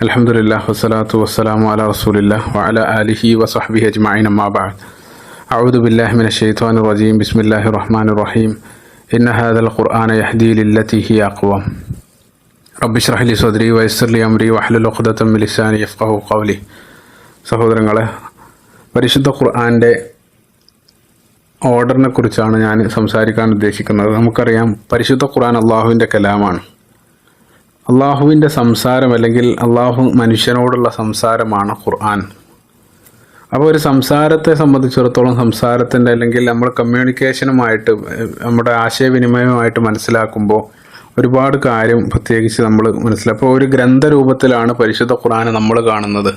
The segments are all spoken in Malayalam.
الحمد لله والصلاة والسلام على رسول الله وعلى آله وصحبه أجمعين أما بعد أعوذ بالله من الشيطان الرجيم بسم الله الرحمن الرحيم إن هذا القرآن يهدي للتي هي أقوم رب اشرح لي صدري ويسر لي أمري واحلل عقدة من لساني يفقه قولي സഹോദരങ്ങളെ പരിശുദ്ധ ഖുർആൻ്റെ ഓർഡറിനെ കുറിച്ചാണ് ഞാൻ സംസാരിക്കാൻ ഉദ്ദേശിക്കുന്നത് നമുക്കറിയാം പരിശുദ്ധ ഖുർആൻ അള്ളാഹുവിൻ്റെ കലാമാണ് അള്ളാഹുവിന്റെ സംസാരം അല്ലെങ്കിൽ അള്ളാഹു മനുഷ്യനോടുള്ള സംസാരമാണ് ഖുർആൻ. അപ്പോൾ ഒരു സംസാരത്തെ സംബന്ധിച്ചിടത്തോളം സംസാരത്തിന്റെ അല്ലെങ്കിൽ നമ്മൾ കമ്മ്യൂണിക്കേഷനുമായിട്ട് നമ്മുടെ ആശയവിനിമയമായിട്ട് മനസ്സിലാക്കുമ്പോൾ ഒരുപാട് കാര്യം പ്രത്യേകിച്ച് നമ്മൾ മനസ്സിലാക്കും അപ്പോൾ ഒരു ഗ്രന്ഥരൂപത്തിലാണ് പരിശുദ്ധ ഖുർആൻ നമ്മൾ കാണുന്നത്.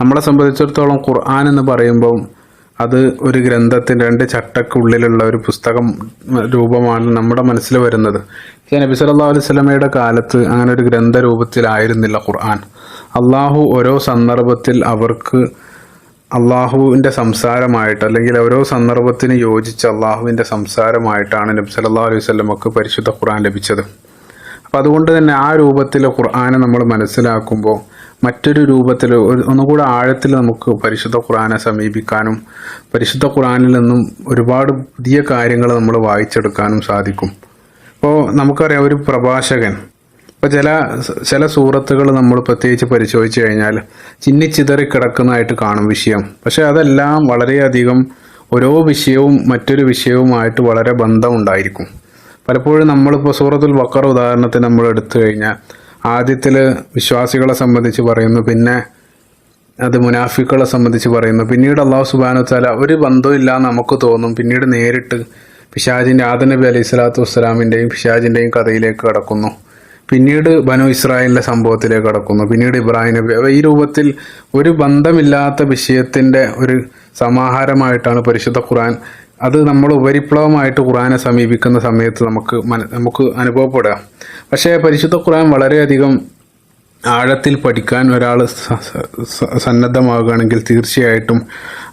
നമ്മളെ സംബന്ധിച്ചിടത്തോളം ഖുർആൻ എന്ന് പറയുമ്പോൾ അത് ഒരു ഗ്രന്ഥത്തിന്റെ രണ്ട് ചട്ടക്കുള്ളിലുള്ള ഒരു പുസ്തകം രൂപമാണ് നമ്മുടെ മനസ്സിൽ വരുന്നത്. നബി സല്ലാ അലൈഹി കാലത്ത് അങ്ങനെ ഒരു ഗ്രന്ഥ രൂപത്തിലായിരുന്നില്ല ഖുർആൻ. അള്ളാഹു ഓരോ സന്ദർഭത്തിൽ അവർക്ക് അള്ളാഹുവിന്റെ സംസാരമായിട്ട് അല്ലെങ്കിൽ ഓരോ സന്ദർഭത്തിന് യോജിച്ച് അള്ളാഹുവിന്റെ സംസാരമായിട്ടാണ് നബി സല്ലല്ലാഹു അലൈഹി വസല്ലമക്ക് പരിശുദ്ധ ഖുർആൻ ലഭിച്ചത്. അപ്പം അതുകൊണ്ട് തന്നെ ആ രൂപത്തിൽ ഖുർആനെ നമ്മൾ മനസ്സിലാക്കുമ്പോൾ മറ്റൊരു രൂപത്തിൽ ഒന്നുകൂടെ ആഴത്തിൽ നമുക്ക് പരിശുദ്ധ ഖുറാനെ സമീപിക്കാനും പരിശുദ്ധ ഖുറാനിൽ നിന്നും ഒരുപാട് പുതിയ കാര്യങ്ങൾ നമ്മൾ വായിച്ചെടുക്കാനും സാധിക്കും. ഇപ്പോൾ നമുക്കറിയാം ഒരു പ്രഭാഷകൻ ഇപ്പോൾ ചില ചില സൂറത്തുകൾ നമ്മൾ പ്രത്യേകിച്ച് പരിശോധിച്ച് കഴിഞ്ഞാൽ ചിന്നിച്ചിതറി കിടക്കുന്നതായിട്ട് കാണും വിഷയം. പക്ഷേ അതെല്ലാം വളരെയധികം ഓരോ വിഷയവും മറ്റൊരു വിഷയവുമായിട്ട് വളരെ ബന്ധമുണ്ടായിരിക്കും. പലപ്പോഴും നമ്മളിപ്പോൾ സൂറത്തുൽ ബക്കർ ഉദാഹരണത്തിന് നമ്മൾ എടുത്തു കഴിഞ്ഞാൽ ആദ്യത്തിൽ വിശ്വാസികളെ സംബന്ധിച്ച് പറയുന്നു പിന്നെ അത് മുനാഫിക്കുകളെ സംബന്ധിച്ച് പറയുന്നു. പിന്നീട് അള്ളാഹു സുബാനു ഒരു എന്ന് നമുക്ക് തോന്നും. പിന്നീട് നേരിട്ട് പിശാജിന്റെ ആദ നബി അലൈഹി സ്വലാത്തു വസ്സലാമിന്റെയും പിശാജിന്റെയും കഥയിലേക്ക് കടക്കുന്നു. പിന്നീട് ബനു ഇസ്രായേലിന്റെ സംഭവത്തിലേക്ക് കടക്കുന്നു. പിന്നീട് ഇബ്രാഹിം നബി ഈ രൂപത്തിൽ ഒരു ബന്ധമില്ലാത്ത വിഷയത്തിന്റെ ഒരു സമാഹാരമായിട്ടാണ് പരിശുദ്ധ ഖുറാൻ അത് നമ്മൾ ഉപരിപ്ലവമായിട്ട് ഖുറാനെ സമീപിക്കുന്ന സമയത്ത് നമുക്ക് നമുക്ക് അനുഭവപ്പെടുക. പക്ഷേ പരിശുദ്ധ ഖുർആൻ വളരെയധികം ആഴത്തിൽ പഠിക്കാൻ ഒരാൾ സന്നദ്ധമാവുകയാണെങ്കിൽ തീർച്ചയായിട്ടും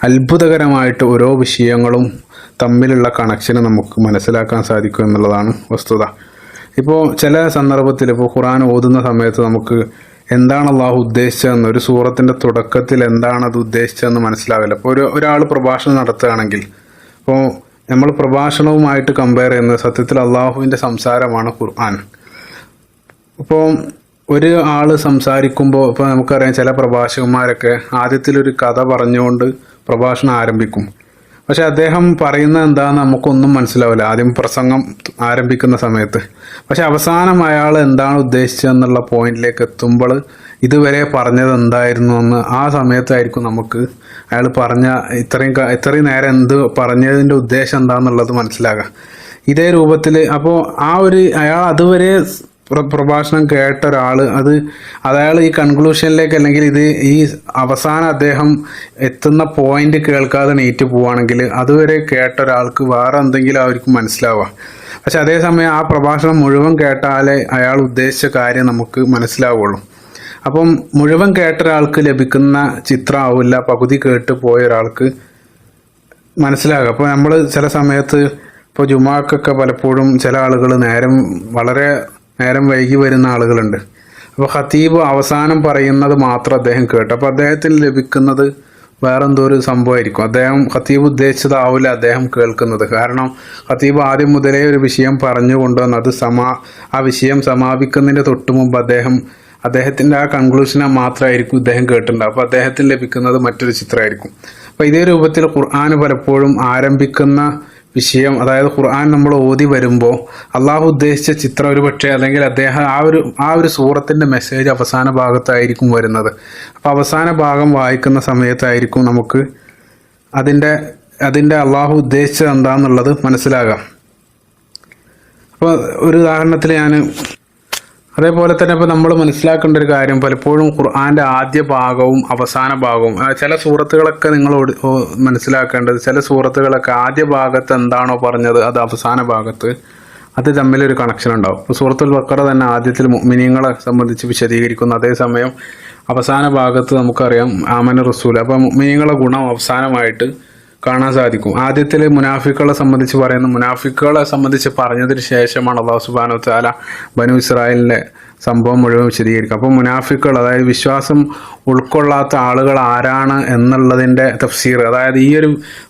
അത്ഭുതകരമായിട്ട് ഓരോ വിഷയങ്ങളും തമ്മിലുള്ള കണക്ഷനെ നമുക്ക് മനസ്സിലാക്കാൻ സാധിക്കും എന്നുള്ളതാണ് വസ്തുത. ഇപ്പോൾ ചില സന്ദർഭത്തിൽ ഇപ്പോൾ ഖുറാൻ ഓതുന്ന സമയത്ത് നമുക്ക് എന്താണ് അള്ളാഹു ഉദ്ദേശിച്ചതെന്ന് ഒരു സൂറത്തിന്റെ തുടക്കത്തിൽ എന്താണ് അത് ഉദ്ദേശിച്ചതെന്ന് മനസ്സിലാവില്ല. അപ്പോൾ ഒരു ഒരാൾ പ്രഭാഷണം നടത്തുകയാണെങ്കിൽ അപ്പോൾ നമ്മൾ പ്രഭാഷണവുമായിട്ട് കമ്പയർ ചെയ്യുന്നത് സത്യത്തിൽ അള്ളാഹുവിന്റെ സംസാരമാണ് ഖുർആൻ. ഇപ്പോൾ ഒരു ആൾ സംസാരിക്കുമ്പോൾ ഇപ്പോൾ നമുക്കറിയാം ചില പ്രഭാഷകന്മാരൊക്കെ ആദ്യത്തിലൊരു കഥ പറഞ്ഞുകൊണ്ട് പ്രഭാഷണം ആരംഭിക്കും. പക്ഷെ അദ്ദേഹം പറയുന്ന എന്താണെന്ന് നമുക്കൊന്നും മനസ്സിലാവില്ല. ആദ്യം പ്രസംഗം ആരംഭിക്കുന്ന സമയത്ത്. പക്ഷെ അവസാനം അയാൾ എന്താണ് ഉദ്ദേശിച്ചതെന്നുള്ള പോയിന്റിലേക്ക് എത്തുമ്പോൾ ഇതുവരെ പറഞ്ഞത് എന്തായിരുന്നു എന്ന് ആ സമയത്തായിരിക്കും നമുക്ക് അയാൾ പറഞ്ഞ ഇത്രയും ഇത്രയും നേരം എന്ത് പറഞ്ഞതിന്റെ ഉദ്ദേശം എന്താണെന്നുള്ളത് മനസ്സിലാകുക ഇതേ രൂപത്തിൽ അപ്പോൾ ആ ഒരു അയാൾ അതുവരെ പ്രഭാഷണം കേട്ട ഒരാൾ അത് അയാൾ ഈ കൺക്ലൂഷനിലേക്ക് അല്ലെങ്കിൽ ഇത് ഈ അവസാനം അദ്ദേഹം എത്തുന്ന പോയിന്റ് കേൾക്കാതെ നീറ്റ് പോവുകയാണെങ്കിൽ അതുവരെ കേട്ട ഒരാൾക്ക് വേറെ എന്തെങ്കിലും അവർക്ക് മനസ്സിലാവുക. പക്ഷെ അതേസമയം ആ പ്രഭാഷണം മുഴുവൻ കേട്ടാലേ അയാൾ ഉദ്ദേശിച്ച കാര്യം നമുക്ക് മനസ്സിലാവുള്ളൂ. അപ്പം മുഴുവൻ കേട്ട ഒരാൾക്ക് ലഭിക്കുന്ന ചിത്രമാവില്ല പകുതി കേട്ട് പോയ ഒരാൾക്ക് മനസ്സിലാകുക. അപ്പോൾ നമ്മൾ ചില സമയത്ത് ഇപ്പോൾ ജുമാക്കൊക്കെ പലപ്പോഴും ചില ആളുകൾ നേരം വളരെ നേരം വൈകി വരുന്ന ആളുകളുണ്ട്. അപ്പോൾ ഖത്തീബ് അവസാനം പറയുന്നത് മാത്രം അദ്ദേഹം കേട്ടു. അപ്പോൾ അദ്ദേഹത്തിന് ലഭിക്കുന്നത് വേറെന്തോ ഒരു സംഭവമായിരിക്കും. അദ്ദേഹം ഖത്തീബ് ഉദ്ദേശിച്ചതാവില്ല അദ്ദേഹം കേൾക്കുന്നത്. കാരണം ഖത്തീബ് ആദ്യം മുതലേ ഒരു വിഷയം പറഞ്ഞു കൊണ്ടുവന്ന് അത് സമാ ആ വിഷയം സമാപിക്കുന്നതിന്റെ തൊട്ട് മുമ്പ് അദ്ദേഹം അദ്ദേഹത്തിന്റെ ആ കൺക്ലൂഷനെ മാത്രമായിരിക്കും ഇദ്ദേഹം കേട്ടിട്ടുണ്ടാവും അപ്പോൾ അദ്ദേഹത്തിന് ലഭിക്കുന്നത് മറ്റൊരു ചിത്രമായിരിക്കും. അപ്പോൾ ഇതേ രൂപത്തിൽ ഖുർആൻ പലപ്പോഴും ആരംഭിക്കുന്ന വിഷയം അതായത് ഖുർആൻ നമ്മൾ ഓതി വരുമ്പോൾ അള്ളാഹു ഉദ്ദേശിച്ച ചിത്രം ഒരു പക്ഷേ അല്ലെങ്കിൽ അദ്ദേഹം ആ ഒരു ആ ഒരു സൂറത്തിന്റെ മെസ്സേജ് അവസാന ഭാഗത്തായിരിക്കും വരുന്നത്. അപ്പോൾ അവസാന ഭാഗം വായിക്കുന്ന സമയത്തായിരിക്കും നമുക്ക് അതിന്റെ അതിന്റെ അള്ളാഹു ഉദ്ദേശിച്ചത് എന്താണെന്നുള്ളത് മനസ്സിലാകാം. അപ്പോൾ ഒരു ഉദാഹരണത്തിൽ ഞാൻ അതേപോലെ തന്നെ ഇപ്പോൾ നമ്മൾ മനസ്സിലാക്കേണ്ട ഒരു കാര്യം പലപ്പോഴും ഖുർആാന്റെ ആദ്യ ഭാഗവും അവസാന ഭാഗവും ചില സൂറത്തുകളൊക്കെ നിങ്ങൾ മനസ്സിലാക്കേണ്ടത് ചില സൂറത്തുകളൊക്കെ ആദ്യ ഭാഗത്ത് എന്താണോ പറഞ്ഞത് അത് അവസാന ഭാഗത്ത് അത് തമ്മിലൊരു കണക്ഷൻ ഉണ്ടാവും. ഇപ്പോൾ സൂറത്തുൽ ബക്കറ തന്നെ ആദ്യത്തിൽ മുഅ്മിനീങ്ങളെ സംബന്ധിച്ച് വിശദീകരിക്കുന്നു. അതേസമയം അവസാന ഭാഗത്ത് നമുക്കറിയാം ആമന റസൂൽ അപ്പോൾ മിനിങ്ങളെ ഗുണം അവസാനമായിട്ട് കാണാൻ സാധിക്കും. ആദ്യത്തിൽ മുനാഫിക്കുകളെ സംബന്ധിച്ച് പറയുന്ന. മുനാഫിക്കുകളെ സംബന്ധിച്ച് പറഞ്ഞതിന് ശേഷമാണ് അള്ളാഹു സുബാനു താല ബനു ഇസ്രായേലിനെ സംഭവം മുഴുവൻ വിശദീകരിക്കും. അപ്പോൾ മുനാഫിക്കുകൾ അതായത് വിശ്വാസം ഉൾക്കൊള്ളാത്ത ആളുകൾ ആരാണ് എന്നുള്ളതിന്റെ തഫ്സീർ അതായത് ഈ ഒരു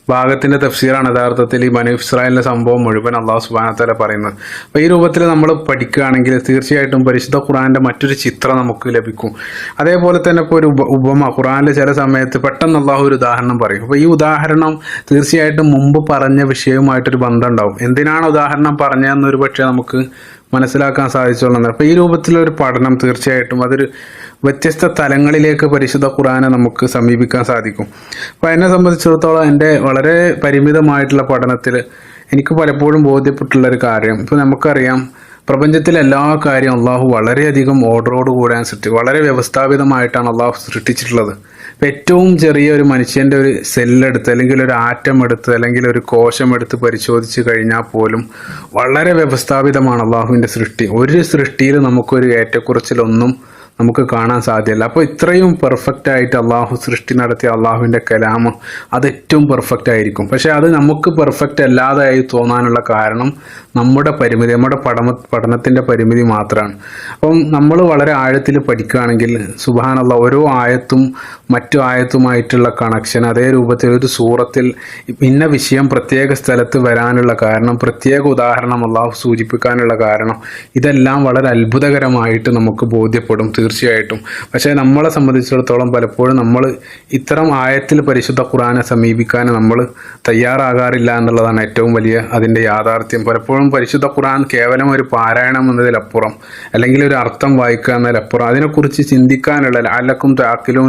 ഭാഗത്തിന്റെ തഫ്സീറാണ് യഥാർത്ഥത്തിൽ ഈ മനു ഇസ്രായേലിന്റെ സംഭവം മുഴുവൻ അള്ളാഹു സുബാനത്തല പറയുന്നത്. അപ്പോൾ ഈ രൂപത്തിൽ നമ്മൾ പഠിക്കുകയാണെങ്കിൽ തീർച്ചയായിട്ടും പരിശുദ്ധ ഖുറാന്റെ മറ്റൊരു ചിത്രം നമുക്ക് ലഭിക്കും. അതേപോലെ തന്നെ ഇപ്പോൾ ഒരു ഉപ ഉപമ ഖുറാനിലെ ചില സമയത്ത് പെട്ടെന്ന് അള്ളാഹു ഒരു ഉദാഹരണം പറയും. അപ്പോൾ ഈ ഉദാഹരണം തീർച്ചയായിട്ടും മുമ്പ് പറഞ്ഞ വിഷയവുമായിട്ടൊരു ബന്ധം ഉണ്ടാവും. എന്തിനാണ് ഉദാഹരണം പറഞ്ഞതെന്ന് ഒരു പക്ഷേ നമുക്ക് മനസ്സിലാക്കാൻ സാധിച്ചോളുന്നത് അപ്പോൾ ഈ രൂപത്തിലൊരു പഠനം തീർച്ചയായിട്ടും അതൊരു വ്യത്യസ്ത തലങ്ങളിലേക്ക് പരിശുദ്ധ ഖുറാനെ നമുക്ക് സമീപിക്കാൻ സാധിക്കും. അപ്പോൾ എന്നെ സംബന്ധിച്ചിടത്തോളം എന്റെ വളരെ പരിമിതമായിട്ടുള്ള പഠനത്തിൽ എനിക്ക് പലപ്പോഴും ബോധ്യപ്പെട്ടുള്ള ഒരു കാര്യം. ഇപ്പോൾ നമുക്കറിയാം പ്രപഞ്ചത്തിലെ എല്ലാ കാര്യവും അള്ളാഹു വളരെയധികം ഓർഡറോട് കൂടാൻ സൃഷ്ടി വളരെ വ്യവസ്ഥാപിതമായിട്ടാണ് അള്ളാഹു സൃഷ്ടിച്ചിട്ടുള്ളത്. ഏറ്റവും ചെറിയ ഒരു മനുഷ്യന്റെ ഒരു സെല്ലെടുത്ത് അല്ലെങ്കിൽ ഒരു ആറ്റം എടുത്ത് അല്ലെങ്കിൽ ഒരു കോശം എടുത്ത് പരിശോധിച്ച് കഴിഞ്ഞാൽ പോലും വളരെ വ്യവസ്ഥാപിതമാണ് അള്ളാഹുവിന്റെ സൃഷ്ടി. ഒരു സൃഷ്ടിയിൽ നമുക്കൊരു ഏറ്റക്കുറച്ചിലൊന്നും നമുക്ക് കാണാൻ സാധ്യമല്ല. അപ്പോൾ ഇത്രയും പെർഫെക്റ്റ് ആയിട്ട് അള്ളാഹു സൃഷ്ടി നടത്തിയ അള്ളാഹുവിന്റെ കലാമ് അത് ഏറ്റവും പെർഫെക്റ്റ് ആയിരിക്കും. പക്ഷേ അത് നമുക്ക് പെർഫെക്റ്റ് അല്ലാതായി തോന്നാനുള്ള കാരണം നമ്മുടെ പരിമിതി നമ്മുടെ പഠന പഠനത്തിന്റെ പരിമിതി മാത്രമാണ് അപ്പം നമ്മൾ വളരെ ആഴത്തിൽ പഠിക്കുകയാണെങ്കിൽ സുബാനുള്ള ഓരോ ആയത്തും മറ്റു ആയത്തുമായിട്ടുള്ള കണക്ഷൻ അതേ രൂപത്തിൽ ഒരു സൂറത്തിൽ ഇന്ന വിഷയം പ്രത്യേക സ്ഥലത്ത് വരാനുള്ള കാരണം പ്രത്യേക ഉദാഹരണം അള്ളാഹു സൂചിപ്പിക്കാനുള്ള കാരണം ഇതെല്ലാം വളരെ അത്ഭുതകരമായിട്ട് നമുക്ക് ബോധ്യപ്പെടും തീർച്ചയായിട്ടും. പക്ഷേ നമ്മളെ സംബന്ധിച്ചിടത്തോളം പലപ്പോഴും നമ്മൾ ഇത്തരം ആയത്തിൽ പരിശുദ്ധ ഖുറാനെ സമീപിക്കാൻ നമ്മൾ തയ്യാറാകാറില്ല എന്നുള്ളതാണ് ഏറ്റവും വലിയ അതിന്റെ യാഥാർത്ഥ്യം. പലപ്പോഴും പരിശുദ്ധ ഖുറാൻ കേവലം ഒരു പാരായണം എന്നതിലപ്പുറം അല്ലെങ്കിൽ ഒരു അർത്ഥം വായിക്കുക എന്നതിലപ്പുറം അതിനെക്കുറിച്ച് ചിന്തിക്കാനുള്ള അലക്കും താക്കിലും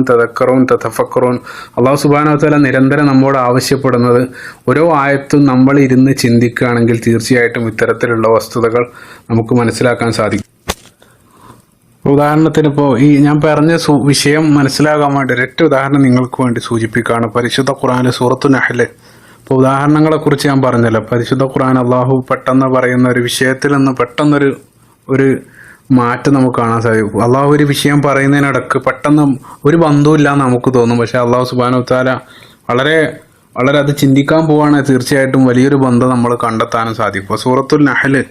തതക്കറവും തതഫക്കറവും അള്ളാഹു സുബാനോ തല നിരന്തരം നമ്മോട് ആവശ്യപ്പെടുന്നത് ഓരോ ആയത്തും നമ്മൾ ഇരുന്ന് ചിന്തിക്കുകയാണെങ്കിൽ തീർച്ചയായിട്ടും ഇത്തരത്തിലുള്ള വസ്തുതകൾ നമുക്ക് മനസ്സിലാക്കാൻ സാധിക്കും. ഉദാഹരണത്തിന് ഇപ്പോൾ ഈ ഞാൻ പറഞ്ഞ വിഷയം മനസ്സിലാകാൻ വേണ്ടി ഒരൊറ്റ ഉദാഹരണം നിങ്ങൾക്ക് വേണ്ടി സൂചിപ്പിക്കുകയാണ്. പരിശുദ്ധ ഖുറാനിലെ സൂറത്തു നഹൽ. ഇപ്പോൾ ഉദാഹരണങ്ങളെക്കുറിച്ച് ഞാൻ പറഞ്ഞല്ലോ. പരിശുദ്ധ ഖുറാൻ അള്ളാഹു പെട്ടെന്ന് പറയുന്ന ഒരു വിഷയത്തിൽ നിന്ന് പെട്ടെന്നൊരു ഒരു മാറ്റം നമുക്ക് കാണാൻ സാധിക്കും. അള്ളാഹു ഒരു വിഷയം പറയുന്നതിനിടക്ക് പെട്ടെന്ന് ഒരു ബന്ധവുമില്ല എന്ന് നമുക്ക് തോന്നും. പക്ഷെ അള്ളാഹു സുബാന താല വളരെ വളരെ അത് ചിന്തിക്കാൻ പോവാണ്. തീർച്ചയായിട്ടും വലിയൊരു ബന്ധം നമ്മൾ കണ്ടെത്താനും സാധിക്കും. സൂറത്തുൽ നഹൽ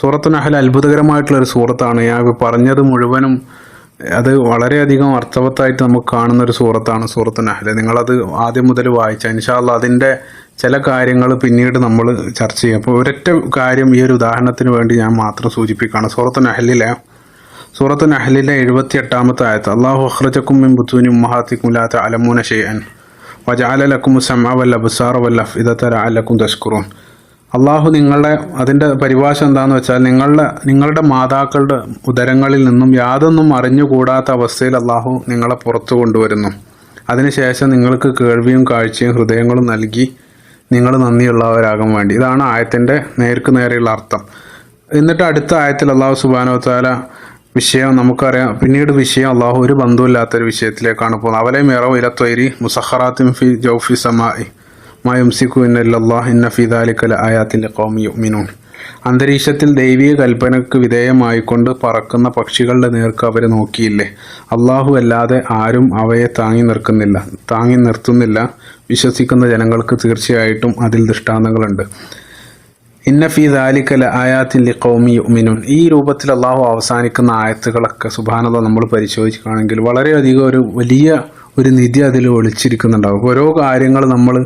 സൂറത്തുൽ നഹൽ അത്ഭുതകരമായിട്ടുള്ള ഒരു സൂറത്താണ്. ഞാൻ പറഞ്ഞത് മുഴുവനും അത് വളരെയധികം അർത്ഥവത്തായിട്ട് നമുക്ക് കാണുന്ന ഒരു സൂറത്താണ് സൂറത്തുൽ നഹൽ. നിങ്ങളത് ആദ്യം മുതൽ വായിച്ച ഇൻഷാല്ല അതിന്റെ ചില കാര്യങ്ങൾ പിന്നീട് നമ്മൾ ചർച്ച ചെയ്യും. അപ്പോൾ ഒരൊറ്റ കാര്യം ഈ ഒരു ഉദാഹരണത്തിന് വേണ്ടി ഞാൻ മാത്രം സൂചിപ്പിക്കുകയാണ്. സൂറത്തു നഹലിലെ സൂറത്തു നഹലിലെ എഴുപത്തി എട്ടാമത്തെ ആയത്ത് അള്ളാഹു അഹ്റജക്കും മിൻ ബുത്തൂനി ഉമ്മഹാത്തിക്കും ലാ അലമൂന ഷെയ്യൻ വജഅല ലക്കും സമഅ വൽ വല്ല വൽ അലക്കും തഷ്കുറൂൻ അള്ളാഹു നിങ്ങളുടെ അതിന്റെ പരിഭാഷ എന്താണെന്ന് വെച്ചാൽ നിങ്ങളുടെ നിങ്ങളുടെ മാതാക്കളുടെ ഉദരങ്ങളിൽ നിന്നും യാതൊന്നും അറിഞ്ഞുകൂടാത്ത അവസ്ഥയിൽ അള്ളാഹു നിങ്ങളെ പുറത്തു കൊണ്ടുവരുന്നു. അതിനുശേഷം നിങ്ങൾക്ക് കേൾവിയും കാഴ്ചയും ഹൃദയങ്ങളും നൽകി നിങ്ങൾ നന്ദിയുള്ളവരാകാൻ വേണ്ടി. ഇതാണ് ആയത്തിന്റെ നേർക്ക് നേരെയുള്ള അർത്ഥം. എന്നിട്ട് അടുത്ത ആയത്തിൽ അള്ളാഹു സുബാനോ താല വിഷയം നമുക്കറിയാം. പിന്നീട് വിഷയം അള്ളാഹു ഒരു ബന്ധമില്ലാത്തൊരു വിഷയത്തിലേക്കാണ് പോകുന്നത്. അവലെ മിറവ് ഇലത്വരി മുസഹറാത്തിൻ ഫി ജൗഫി സമായി മായുംസിക്കു ഇന്നല്ലാ ഇന്ന ഫിദാലിക്കല ആയാത്തിന്റെ കോമിയു യുമിനൂൻ അന്തരീക്ഷത്തിൽ ദൈവിക കൽപ്പനയ്ക്ക് വിധേയമായിക്കൊണ്ട് പറക്കുന്ന പക്ഷികളുടെ നേർക്ക് അവർ നോക്കിയില്ലേ? അള്ളാഹു അല്ലാതെ ആരും അവയെ താങ്ങി നിർക്കുന്നില്ല താങ്ങി നിർത്തുന്നില്ല. വിശ്വസിക്കുന്ന ജനങ്ങൾക്ക് തീർച്ചയായിട്ടും അതിൽ ദൃഷ്ടാന്തങ്ങളുണ്ട്. ഇന്ന ദാലിക്കൽ ആയാത്തിൻ കൗമി യുമിനുൻ ഈ രൂപത്തിൽ അള്ളാഹു അവസാനിക്കുന്ന ആയത്തുകളൊക്കെ സുബാനത നമ്മൾ പരിശോധിക്കുകയാണെങ്കിൽ വളരെയധികം ഒരു വലിയ ഒരു നിധി അതിൽ ഒളിച്ചിരിക്കുന്നുണ്ടാവും. ഓരോ കാര്യങ്ങൾ നമ്മൾ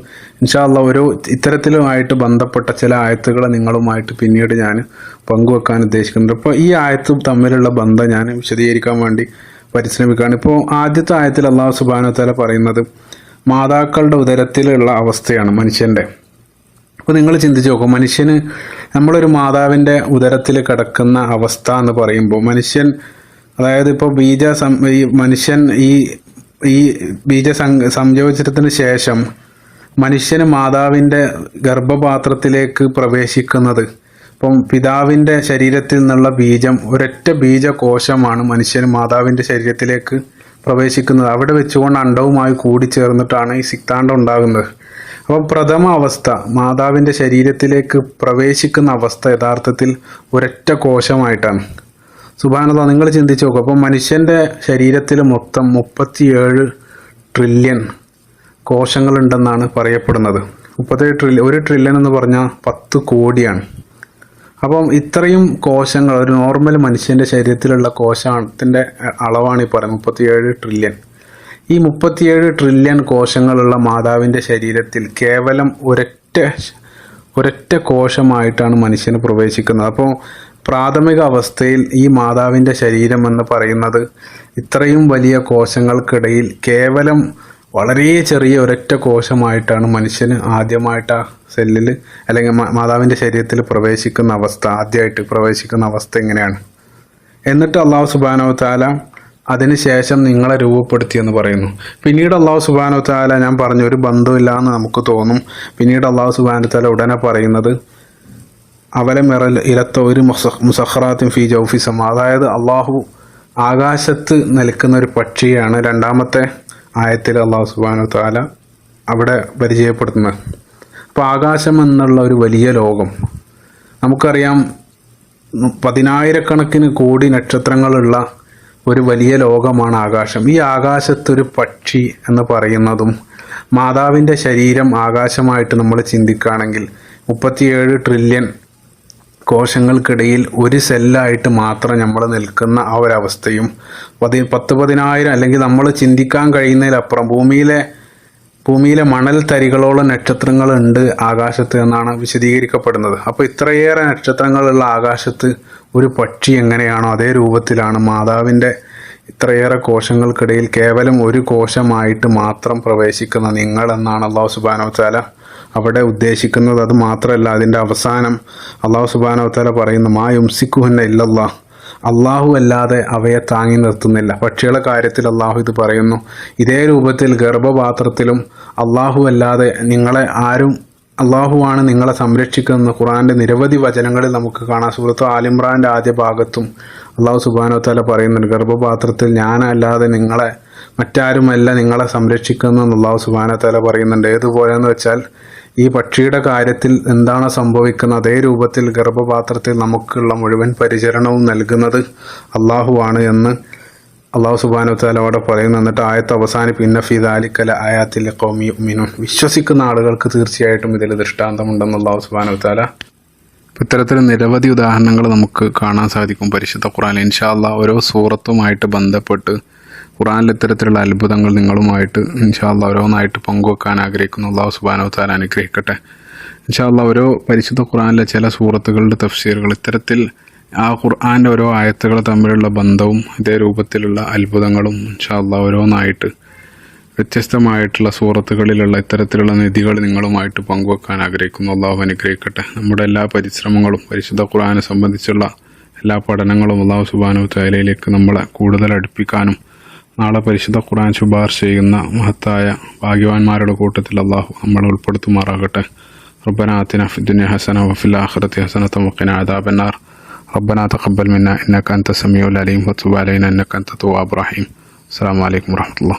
ഇൻഷാല്ല ഓരോ ഇത്തരത്തിലുമായിട്ട് ബന്ധപ്പെട്ട ചില ആയത്തുകൾ നിങ്ങളുമായിട്ട് പിന്നീട് ഞാൻ പങ്കുവെക്കാൻ ഉദ്ദേശിക്കുന്നുണ്ട്. അപ്പോൾ ഈ ആയത്തും തമ്മിലുള്ള ബന്ധം ഞാൻ വിശദീകരിക്കാൻ വേണ്ടി പരിശ്രമിക്കുകയാണ്. ഇപ്പോൾ ആദ്യത്തെ ആയത്തിൽ അള്ളാഹു സുബാന തല പറയുന്നത് മാതാക്കളുടെ ഉദരത്തിലുള്ള അവസ്ഥയാണ് മനുഷ്യന്റെ അപ്പോൾ നിങ്ങൾ ചിന്തിച്ച് നോക്കും മനുഷ്യന് നമ്മളൊരു മാതാവിന്റെ ഉദരത്തിൽ കിടക്കുന്ന അവസ്ഥ എന്ന് പറയുമ്പോൾ മനുഷ്യൻ അതായത് ഇപ്പോൾ ബീജ സം ഈ മനുഷ്യൻ ഈ ഈ ബീജ സംയോജനത്തിന് ശേഷം മനുഷ്യന് മാതാവിന്റെ ഗർഭപാത്രത്തിലേക്ക് പ്രവേശിക്കുന്നത്. ഇപ്പം പിതാവിന്റെ ശരീരത്തിൽ നിന്നുള്ള ബീജം ഒരൊറ്റ ബീജകോശമാണ് മനുഷ്യന് മാതാവിന്റെ ശരീരത്തിലേക്ക് പ്രവേശിക്കുന്നത്. അവിടെ വെച്ചുകൊണ്ട് അണ്ടവുമായി കൂടിച്ചേർന്നിട്ടാണ് ഈ സിക്താണ്ടം ഉണ്ടാകുന്നത്. അപ്പം പ്രഥമ അവസ്ഥ മാതാവിന്റെ ശരീരത്തിലേക്ക് പ്രവേശിക്കുന്ന അവസ്ഥ യഥാർത്ഥത്തിൽ ഒരൊറ്റ കോശമായിട്ടാണ്. സുബാനത നിങ്ങൾ ചിന്തിച്ച് നോക്കും. അപ്പം മനുഷ്യന്റെ ശരീരത്തിൽ മൊത്തം മുപ്പത്തിയേഴ് ട്രില്യൺ കോശങ്ങളുണ്ടെന്നാണ് പറയപ്പെടുന്നത്. മുപ്പത്തേഴ് ട്രില്യൺ ഒരു ട്രില്യൺ എന്ന് പറഞ്ഞാൽ പത്ത് കോടിയാണ്. അപ്പം ഇത്രയും കോശങ്ങൾ ഒരു നോർമൽ മനുഷ്യന്റെ ശരീരത്തിലുള്ള കോശത്തിന്റെ അളവാണ് ഈ പറയുന്നത് മുപ്പത്തിയേഴ് ട്രില്യൺ ഈ മുപ്പത്തിയേഴ് ട്രില്യൺ കോശങ്ങളുള്ള മാതാവിന്റെ ശരീരത്തിൽ കേവലം ഒരൊറ്റ ഒരൊറ്റ കോശമായിട്ടാണ് മനുഷ്യന് പ്രവേശിക്കുന്നത്. അപ്പോൾ പ്രാഥമിക അവസ്ഥയിൽ ഈ മാതാവിന്റെ ശരീരം എന്ന് പറയുന്നത് ഇത്രയും വലിയ കോശങ്ങൾക്കിടയിൽ കേവലം വളരെ ചെറിയ ഒരൊറ്റ കോശമായിട്ടാണ് മനുഷ്യന് ആദ്യമായിട്ട് ആ സെല്ലിൽ അല്ലെങ്കിൽ മാതാവിന്റെ ശരീരത്തിൽ പ്രവേശിക്കുന്ന അവസ്ഥ ആദ്യമായിട്ട് പ്രവേശിക്കുന്ന അവസ്ഥ എങ്ങനെയാണ്? എന്നിട്ട് അള്ളാഹു സുബാനോ താല അതിനുശേഷം നിങ്ങളെ രൂപപ്പെടുത്തിയെന്ന് പറയുന്നു. പിന്നീട് അള്ളാഹു സുബാനോ താല ഞാൻ പറഞ്ഞു ഒരു ബന്ധമില്ല എന്ന് നമുക്ക് തോന്നും. പിന്നീട് അള്ളാഹു സുബാനോ താല ഉടനെ പറയുന്നത് അവലമിറൽ ഇലത്ത ഒരു മുസഹറാത്തും ഫി ജൗഫിസം അതായത് അള്ളാഹു ആകാശത്ത് നിൽക്കുന്ന ഒരു പക്ഷിയാണ് രണ്ടാമത്തെ ആയത്തിൽ അള്ളാഹു സുബാനു താല അവിടെ പരിചയപ്പെടുത്തുന്നത്. അപ്പോൾ ആകാശം എന്നുള്ള ഒരു വലിയ ലോകം. നമുക്കറിയാം പതിനായിരക്കണക്കിന് കോടി നക്ഷത്രങ്ങളുള്ള ഒരു വലിയ ലോകമാണ് ആകാശം. ഈ ആകാശത്തൊരു പക്ഷി എന്ന് പറയുന്നതും മാതാവിന്റെ ശരീരം ആകാശമായിട്ട് നമ്മൾ ചിന്തിക്കുകയാണെങ്കിൽ മുപ്പത്തിയേഴ് ട്രില്യൺ കോശങ്ങൾക്കിടയിൽ ഒരു സെല്ലായിട്ട് മാത്രം നമ്മൾ നിൽക്കുന്ന ആ ഒരവസ്ഥയും പതി പത്ത് പതിനായിരം അല്ലെങ്കിൽ നമ്മൾ ചിന്തിക്കാൻ കഴിയുന്നതിലപ്പുറം ഭൂമിയിലെ ഭൂമിയിലെ മണൽ തരികളോളം നക്ഷത്രങ്ങളുണ്ട് ആകാശത്ത് എന്നാണ് വിശദീകരിക്കപ്പെടുന്നത്. അപ്പോൾ ഇത്രയേറെ നക്ഷത്രങ്ങളുള്ള ആകാശത്ത് ഒരു പക്ഷി എങ്ങനെയാണോ അതേ രൂപത്തിലാണ് മാതാവിന്റെ ഇത്രയേറെ കോശങ്ങൾക്കിടയിൽ കേവലം ഒരു കോശമായിട്ട് മാത്രം പ്രവേശിക്കുന്ന നിങ്ങൾ എന്നാണ് അള്ളാഹു സുബാനോ താല അവിടെ ഉദ്ദേശിക്കുന്നത് അത് മാത്രമല്ല അതിന്റെ അവസാനം അള്ളാഹു സുബാനവത്തല താല പറയുന്നു മാ യുംസിക്കുഹന്ന ഇല്ലല്ലാ. അള്ളാഹു അല്ലാതെ അവയെ താങ്ങി നിർത്തുന്നില്ല. പക്ഷികളുടെ കാര്യത്തിൽ അള്ളാഹു ഇത് പറയുന്നു. ഇതേ രൂപത്തിൽ ഗർഭപാത്രത്തിലും അള്ളാഹു അല്ലാതെ നിങ്ങളെ ആരും അള്ളാഹുവാണ് നിങ്ങളെ സംരക്ഷിക്കുന്നത് ഖുറാന്റെ നിരവധി വചനങ്ങളിൽ നമുക്ക് കാണാം. സുഹൃത്ത് ആലിമ്രാന്റെ ആദ്യ ഭാഗത്തും അള്ളാഹു സുബാനോ തല പറയുന്നുണ്ട് ഗർഭപാത്രത്തിൽ ഞാനല്ലാതെ നിങ്ങളെ മറ്റാരുമല്ല നിങ്ങളെ സംരക്ഷിക്കുന്നു അള്ളാഹു സുബാനോ പറയുന്നുണ്ട്. ഏതുപോലെയെന്ന് വെച്ചാൽ ഈ പക്ഷിയുടെ കാര്യത്തിൽ എന്താണ് സംഭവിക്കുന്നത്? അതേ രൂപത്തിൽ ഗർഭപാത്രത്തിൽ നമുക്കുള്ള മുഴുവൻ പരിചരണവും നൽകുന്നത് അള്ളാഹുവാണ് എന്ന് അള്ളാഹു സുബാനുത്താല താല അവിടെ പറയുന്നു. എന്നിട്ട് ആയത്ത് അവസാനിപ്പ് ഇന്ന ഫിദാലിക്കല ആയാത്തിൽ കോമി മിനുൻ വിശ്വസിക്കുന്ന ആളുകൾക്ക് തീർച്ചയായിട്ടും ഇതിൽ ദൃഷ്ടാന്തമുണ്ടെന്ന് അള്ളാഹു സുബാനുത്താല താല ഇത്തരത്തിൽ നിരവധി ഉദാഹരണങ്ങൾ നമുക്ക് കാണാൻ സാധിക്കും പരിശുദ്ധ ഖുറാൻ ഇൻഷാ അള്ളാഹ് ഓരോ സൂറത്തുമായിട്ട് ബന്ധപ്പെട്ട് ഖുറാനിൽ ഇത്തരത്തിലുള്ള അത്ഭുതങ്ങൾ നിങ്ങളുമായിട്ട് ഇൻഷാ അല്ലാ ഓരോന്നായിട്ട് പങ്കുവെക്കാൻ ആഗ്രഹിക്കുന്നു. അള്ളാഹു സുബാനോ താൻ അനുഗ്രഹിക്കട്ടെ. ഇൻഷാ അല്ലാ ഓരോ പരിശുദ്ധ ഖുറാനിലെ ചില സൂറത്തുകളുടെ തഫ്സീറുകൾ ഇത്തരത്തിൽ ആ ഖുർആാന്റെ ഓരോ ആയത്തുകൾ തമ്മിലുള്ള ബന്ധവും ഇതേ രൂപത്തിലുള്ള അത്ഭുതങ്ങളും ഇൻഷാ അല്ലാ ഓരോന്നായിട്ട് വ്യത്യസ്തമായിട്ടുള്ള സൂറത്തുകളിലുള്ള ഇത്തരത്തിലുള്ള നിധികൾ നിങ്ങളുമായിട്ട് പങ്കുവെക്കാൻ ആഗ്രഹിക്കുന്നു. അള്ളാഹു അനുഗ്രഹിക്കട്ടെ. നമ്മുടെ എല്ലാ പരിശ്രമങ്ങളും പരിശുദ്ധ ഖുർആനെ സംബന്ധിച്ചുള്ള എല്ലാ പഠനങ്ങളും അള്ളാഹു സുബാനു തൈലയിലേക്ക് നമ്മളെ കൂടുതൽ അടുപ്പിക്കാനും നാളെ പരിശുദ്ധ ഖുർആൻ ശുപാർശ ചെയ്യുന്ന മഹത്തായ ഭാഗ്യവാന്മാരുടെ കൂട്ടത്തിൽ അള്ളാഹു നമ്മളെ ഉൾപ്പെടുത്തുമാറാകട്ടെ ربنا آتنا في الدنيا حسنة وفي الآخرة حسنة وقنا عذاب النار ربنا تقبل منا إنك أنت السميع العليم وتب علينا إنك أنت التواب الرحيم السلام عليكم ورحمة الله